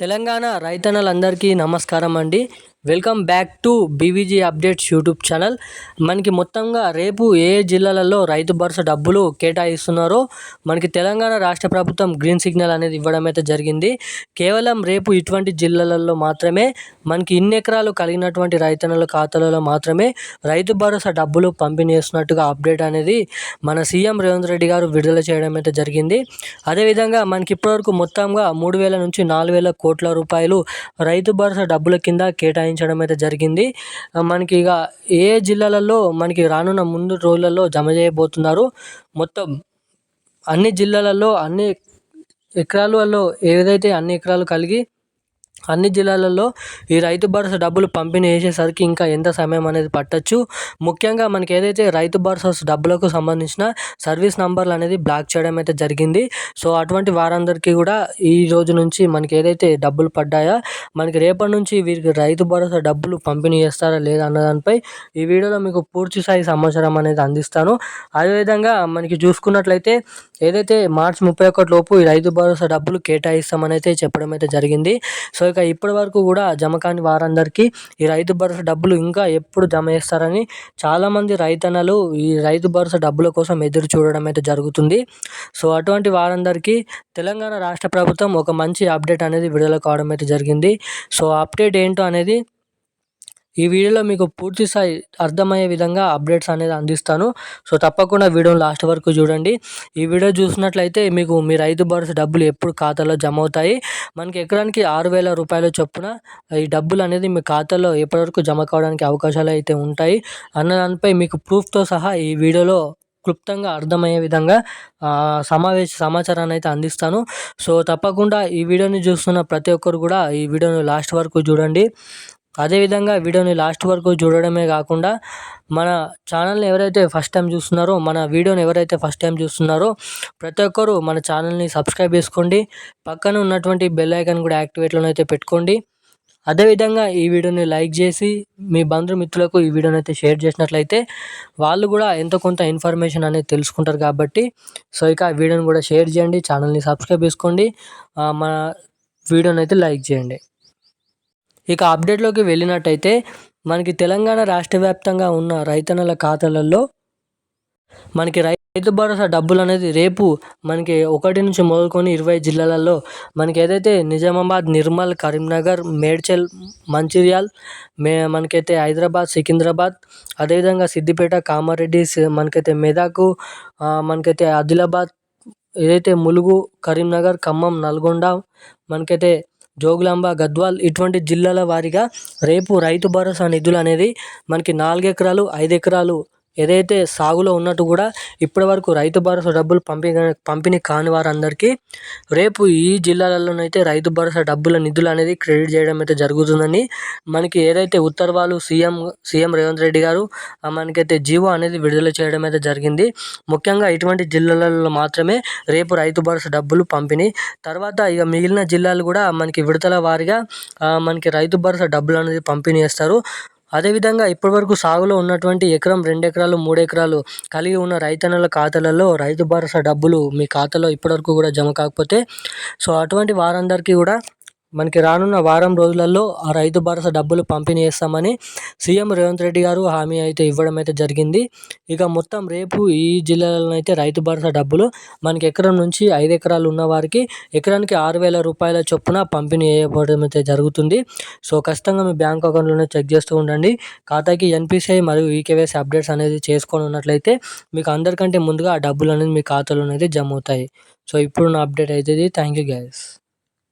తెలంగాణ రైతన్నలందరికీ నమస్కారం అండి. Welcome back to BVG updates YouTube channel. మనకి మొత్తంగా రేపు ఏ జిల్లాలలో రైతు భరోసా డబ్బులు కేటాయిస్తున్నారో మనకి తెలంగాణ రాష్ట్ర ప్రభుత్వం గ్రీన్ సిగ్నల్ అనేది ఇవ్వడం అయితే జరిగింది. కేవలం రేపు ఇటువంటి జిల్లాలలో మాత్రమే మనకి ఇన్ని ఎకరాలు కలిగినటువంటి రైతన్నల ఖాతాలలో మాత్రమే రైతు భరోసా డబ్బులు పంపిణీ చేస్తున్నట్టుగా అప్డేట్ అనేది మన సీఎం రేవంత్ రెడ్డి గారు విడుదల చేయడం అయితే జరిగింది. అదేవిధంగా మనకి ఇప్పటివరకు మొత్తంగా మూడు వేల నుంచి నాలుగు వేల కోట్ల రూపాయలు రైతు భరోసా డబ్బుల కింద కేటాయించడం అయితే జరిగింది. మనకి ఇక ఏ జిల్లాలలో మనకి రానున్న ముందు రోజులలో జమ చేయబోతున్నారు? మొత్తం అన్ని జిల్లాలలో అన్ని ఎకరాలలో ఏదైతే అన్ని ఎకరాలు కలిగి అన్ని జిల్లాలలో ఈ రైతు భరోసా డబ్బులు పంపిణీ చేసేసరికి ఇంకా ఎంత సమయం అనేది పట్టచ్చు? ముఖ్యంగా మనకి ఏదైతే రైతు భరోసా డబ్బులకు సంబంధించిన సర్వీస్ నంబర్లు అనేది బ్లాక్ చేయడం అయితే జరిగింది. సో అటువంటి వారందరికీ కూడా ఈ రోజు నుంచి మనకి ఏదైతే డబ్బులు పడ్డాయో మనకి రేపటి నుంచి వీరికి రైతు భరోసా డబ్బులు పంపిణీ చేస్తారా లేదా అన్న దానిపై ఈ వీడియోలో మీకు పూర్తి స్థాయి సమాచారం అనేది అందిస్తాను. అదేవిధంగా మనకి చూసుకున్నట్లయితే ఏదైతే మార్చి ముప్పై ఒకటి లోపు ఈ రైతు భరోసా డబ్బులు కేటాయిస్తామని అయితే చెప్పడం అయితే జరిగింది. సో ఇక ఇప్పటి వరకు కూడా జమ కాని వారందరికీ ఈ రైతు భరోసా డబ్బులు ఇంకా ఎప్పుడు జమ చేస్తారని చాలామంది రైతన్నలు ఈ రైతు భరోసా డబ్బుల కోసం ఎదురు చూడడం అయితే జరుగుతుంది. సో అటువంటి వారందరికీ తెలంగాణ రాష్ట్ర ప్రభుత్వం ఒక మంచి అప్డేట్ అనేది విడుదల కావడం అయితే జరిగింది. సో అప్డేట్ ఏంటో అనేది ఈ వీడియోలో మీకు పూర్తి స్థాయి అర్థమయ్యే విధంగా అప్డేట్స్ అనేది అందిస్తాను. సో తప్పకుండా వీడియోని లాస్ట్ వరకు చూడండి. ఈ వీడియో చూసినట్లయితే మీకు మీ రైతు భరోసా డబ్బులు ఎప్పుడు ఖాతాలో జమ అవుతాయి మనకి ఎకరానికి ఆరు వేల రూపాయల చొప్పున ఈ డబ్బులు అనేది మీ ఖాతాలో ఎప్పటివరకు జమ కావడానికి అవకాశాలు అయితే ఉంటాయి. అన్న దానిపై మీకు ప్రూఫ్తో సహా ఈ వీడియోలో క్లుప్తంగా అర్థమయ్యే విధంగా సమావేశ సమాచారాన్ని అయితే అందిస్తాను. సో తప్పకుండా ఈ వీడియోని చూస్తున్న ప్రతి ఒక్కరు కూడా ఈ వీడియోని లాస్ట్ వరకు చూడండి. అదేవిధంగా వీడియోని లాస్ట్ వరకు చూడడమే కాకుండా మన ఛానల్ని ఎవరైతే ఫస్ట్ టైం చూస్తున్నారో మన వీడియోని ఎవరైతే ఫస్ట్ టైం చూస్తున్నారో ప్రతి ఒక్కరూ మన ఛానల్ని సబ్స్క్రైబ్ చేసుకోండి. పక్కన ఉన్నటువంటి బెల్ ఐకాన్ కూడా యాక్టివేట్లోనైతే అయితే పెట్టుకోండి. అదేవిధంగా ఈ వీడియోని లైక్ చేసి మీ బంధుమిత్రులకు ఈ వీడియోని అయితే షేర్ చేసినట్లయితే వాళ్ళు కూడా ఎంతో కొంత ఇన్ఫర్మేషన్ అనేది తెలుసుకుంటారు కాబట్టి సో ఇక ఆ వీడియోని కూడా షేర్ చేయండి ఛానల్ని సబ్స్క్రైబ్ చేసుకోండి. మన వీడియోని అయితే లైక్ చేయండి. ఇక అప్డేట్లోకి వెళ్ళినట్టయితే మనకి తెలంగాణ రాష్ట్ర వ్యాప్తంగా ఉన్న రైతన్నల ఖాతాలలో మనకి రైతు భరోసా డబ్బులు అనేది రేపు మనకి ఒకటి నుంచి మొదలుకొని ఇరవై జిల్లాలలో మనకి ఏదైతే నిజామాబాద్ నిర్మల్ కరీంనగర్ మేడ్చల్ మంచిర్యాల్ మే మనకైతే హైదరాబాద్ సికింద్రాబాద్ అదేవిధంగా సిద్దిపేట కామారెడ్డి మనకైతే మెదకు మనకైతే ఆదిలాబాద్ ఏదైతే ములుగు కరీంనగర్ ఖమ్మం నల్గొండ మనకైతే జోగులాంబ గద్వాల్ ఇటువంటి జిల్లాల వారీగా రేపు రైతు భరోసా నిధులు అనేది మనకి నాలుగు ఎకరాలు ఐదు ఎకరాలు ఏదైతే సాగులో ఉన్నట్టు కూడా ఇప్పటివరకు రైతు భరోసా డబ్బులు పంపిణీ పంపిణీ కాని వారందరికీ రేపు ఈ జిల్లాలలోనైతే రైతు భరోసా డబ్బుల నిధులు అనేది క్రెడిట్ చేయడం అయితే జరుగుతుందని మనకి ఏదైతే ఉత్తర్వాలు సీఎం సీఎం రేవంత్ రెడ్డి గారు మనకైతే జీవో అనేది విడుదల చేయడం అయితే జరిగింది. ముఖ్యంగా ఇటువంటి జిల్లాలలో మాత్రమే రేపు రైతు భరోసా డబ్బులు పంపిణీ. తర్వాత ఇక మిగిలిన జిల్లాలు కూడా మనకి విడతల వారిగా మనకి రైతు భరోసా డబ్బులు అనేది పంపిణీ చేస్తారు. అదేవిధంగా ఇప్పటివరకు సాగులో ఉన్నటువంటి ఎకరం రెండు ఎకరాలు మూడు ఎకరాలు కలిగి ఉన్న రైతన్నల ఖాతాలలో రైతు భరోసా డబ్బులు మీ ఖాతాలో ఇప్పటివరకు కూడా జమ కాకపోతే సో అటువంటి వారందరికీ కూడా మనకి రానున్న వారం రోజులలో ఆ రైతు భరోసా డబ్బులు పంపిణీ చేస్తామని సీఎం రేవంత్ రెడ్డి గారు హామీ అయితే ఇవ్వడం అయితే జరిగింది. ఇక మొత్తం రేపు ఈ జిల్లాలలో అయితే రైతు భరోసా డబ్బులు మనకి ఎకరం నుంచి ఐదు ఎకరాలు ఉన్న వారికి ఎకరానికి ఆరు వేల రూపాయల చొప్పున పంపిణీ చేయబడడం అయితే జరుగుతుంది. సో ఖచ్చితంగా మీ బ్యాంక్ అకౌంట్లోనే చెక్ చేస్తూ ఉండండి. ఖాతాకి ఎన్పిసిఐ మరియు ఈకేవైసీ అప్డేట్స్ అనేది చేసుకొని ఉన్నట్లయితే మీకు అందరికంటే ముందుగా ఆ డబ్బులు అనేది మీ ఖాతాలో అనేది జమ అవుతాయి. సో ఇప్పుడు నా అప్డేట్ అవుతుంది థ్యాంక్ యూ గ్యాస్